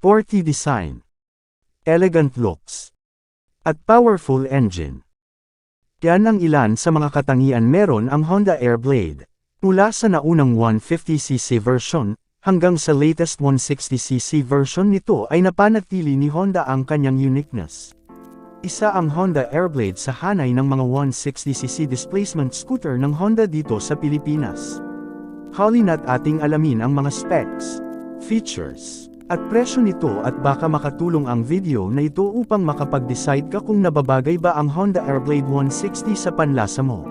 sporty design, elegant looks, at powerful engine. Yan ang ilan sa mga katangian meron ang Honda Airblade. Mula sa naunang 150cc version, hanggang sa latest 160cc version nito ay napanatili ni Honda ang kanyang uniqueness. Isa ang Honda Airblade sa hanay ng mga 160cc displacement scooter ng Honda dito sa Pilipinas. Halina't ating alamin ang mga specs, features, at presyo nito at baka makatulong ang video na ito upang makapag-decide ka kung nababagay ba ang Honda Airblade 160 sa panlasa mo.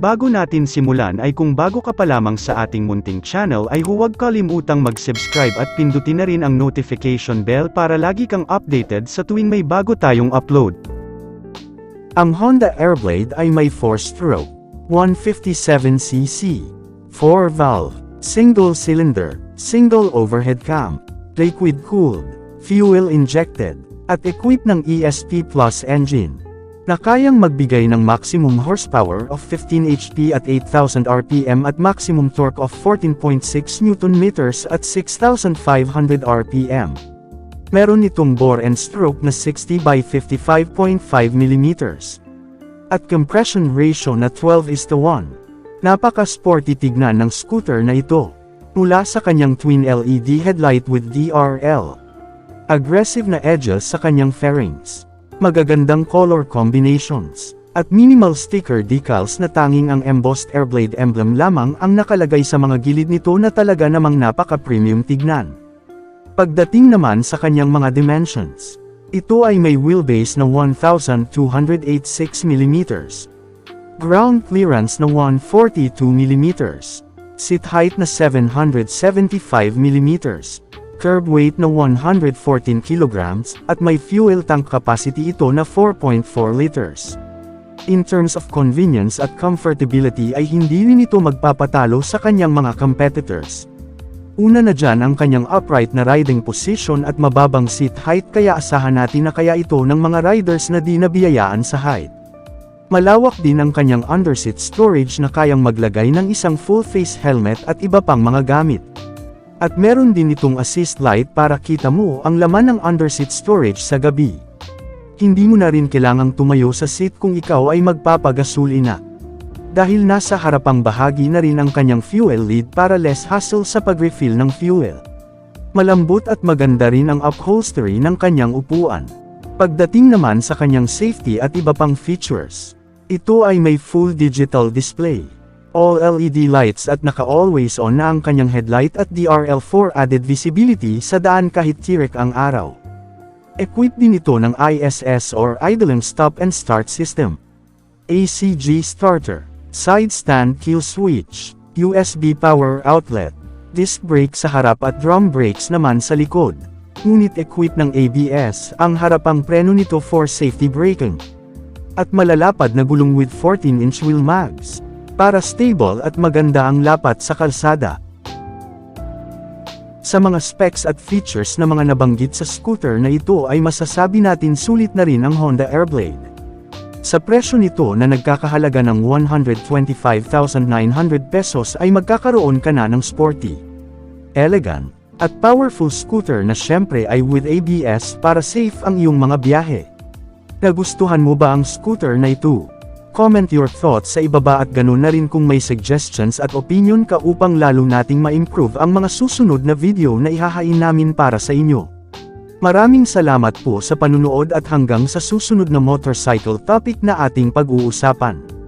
Bago natin simulan ay kung bago ka pa lamang sa ating munting channel ay huwag kalimutang mag-subscribe at pindutin na rin ang notification bell para lagi kang updated sa tuwing may bago tayong upload. Ang Honda Airblade ay may 4-stroke, 157cc, 4-valve, single-cylinder, single overhead cam, liquid-cooled, fuel-injected, at equipped ng ESP Plus engine na kayang magbigay ng maximum horsepower of 15 HP at 8,000 RPM at maximum torque of 14.6 Nm at 6,500 RPM. Meron itong bore and stroke na 60 by 55.5 mm. At compression ratio na 12 is to 1. Napaka-sporty tignan ng scooter na ito. Mula sa kanyang twin LED headlight with DRL. Aggressive na edges sa kanyang fairings magagandang color combinations, at minimal sticker decals na tanging ang embossed Airblade emblem lamang ang nakalagay sa mga gilid nito na talaga namang napaka-premium tignan. Pagdating naman sa kanyang mga dimensions, ito ay may wheelbase na 1,286 mm, ground clearance na 142 mm, seat height na 775 mm, curb weight na 114 kg, at may fuel tank capacity ito na 4.4 liters. In terms of convenience at comfortability ay hindi rin ito magpapatalo sa kanyang mga competitors. Una na dyan ang kanyang upright na riding position at mababang seat height kaya asahan natin na kaya ito ng mga riders na di nabiyayaan sa height. Malawak din ang kanyang underseat storage na kayang maglagay ng isang full-face helmet at iba pang mga gamit. At meron din itong assist light para kita mo ang laman ng underseat storage sa gabi. Hindi mo na rin kailangang tumayo sa seat kung ikaw ay magpapagasolina. Dahil nasa harapang bahagi na rin ang kanyang fuel lid para less hassle sa pag-refill ng fuel. Malambot at maganda rin ang upholstery ng kanyang upuan. Pagdating naman sa kanyang safety at iba pang features, ito ay may full digital display. All LED lights at naka-always on na ang kanyang headlight at DRL4 added visibility sa daan kahit tirik ang araw. Equipped din ito ng ISS or Idling Stop and Start System. ACG Starter, Side Stand Kill Switch, USB Power Outlet, Disc brake sa harap at drum brakes naman sa likod. Ngunit equipped ng ABS ang harapang preno nito for safety braking. At malalapad na gulong with 14-inch wheel mags para stable at maganda ang lapat sa kalsada. Sa mga specs at features na mga nabanggit sa scooter na ito ay masasabi natin sulit na rin ang Honda Airblade. Sa presyo nito na nagkakahalaga ng 125,900 pesos ay magkakaroon ka na ng sporty, elegant, at powerful scooter na syempre ay with ABS para safe ang iyong mga biyahe. Nagustuhan mo ba ang scooter na ito? Comment your thoughts sa ibaba at ganun na rin kung may suggestions at opinion ka upang lalo nating ma-improve ang mga susunod na video na ihahain namin para sa inyo. Maraming salamat po sa panunood at hanggang sa susunod na motorcycle topic na ating pag-uusapan.